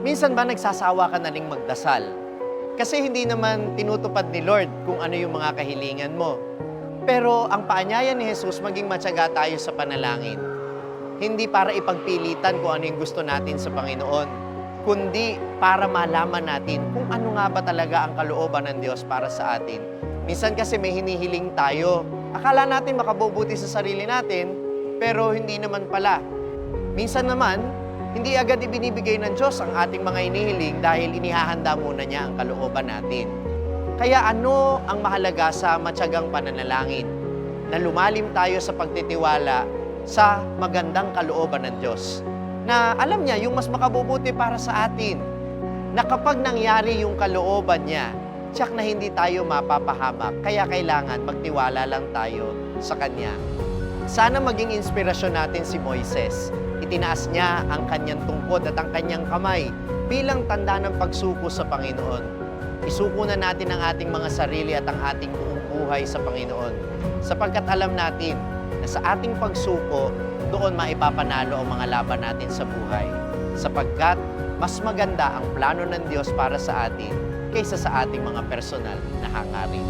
Minsan ba nagsasawa ka na ring magdasal? Kasi hindi naman tinutupad ni Lord kung ano yung mga kahilingan mo. Pero ang paanyaya ni Jesus, maging matyaga tayo sa panalangin. Hindi para ipagpilitan kung ano yung gusto natin sa Panginoon, kundi para malaman natin kung ano nga ba talaga ang kalooban ng Diyos para sa atin. Minsan kasi may hinihiling tayo. Akala natin makabubuti sa sarili natin, pero hindi naman pala. Minsan naman, hindi agad ibinibigay ng Diyos ang ating mga inihiling dahil inihahanda muna niya ang kalooban natin. Kaya ano ang mahalaga sa matyagang pananalangin? Na lumalim tayo sa pagtitiwala sa magandang kalooban ng Diyos. Na alam niya yung mas makabubuti para sa atin. Na kapag nangyari yung kalooban niya, tiyak na hindi tayo mapapahamak. Kaya kailangan magtiwala lang tayo sa Kanya. Sana maging inspirasyon natin si Moises. Itinaas niya ang kanyang tungkod at ang kanyang kamay bilang tanda ng pagsuko sa Panginoon. Isuko na natin ang ating mga sarili at ang ating buong buhay sa Panginoon. Sapagkat alam natin na sa ating pagsuko, doon maipapanalo ang mga laban natin sa buhay. Sapagkat mas maganda ang plano ng Diyos para sa atin kaysa sa ating mga personal na hangarin.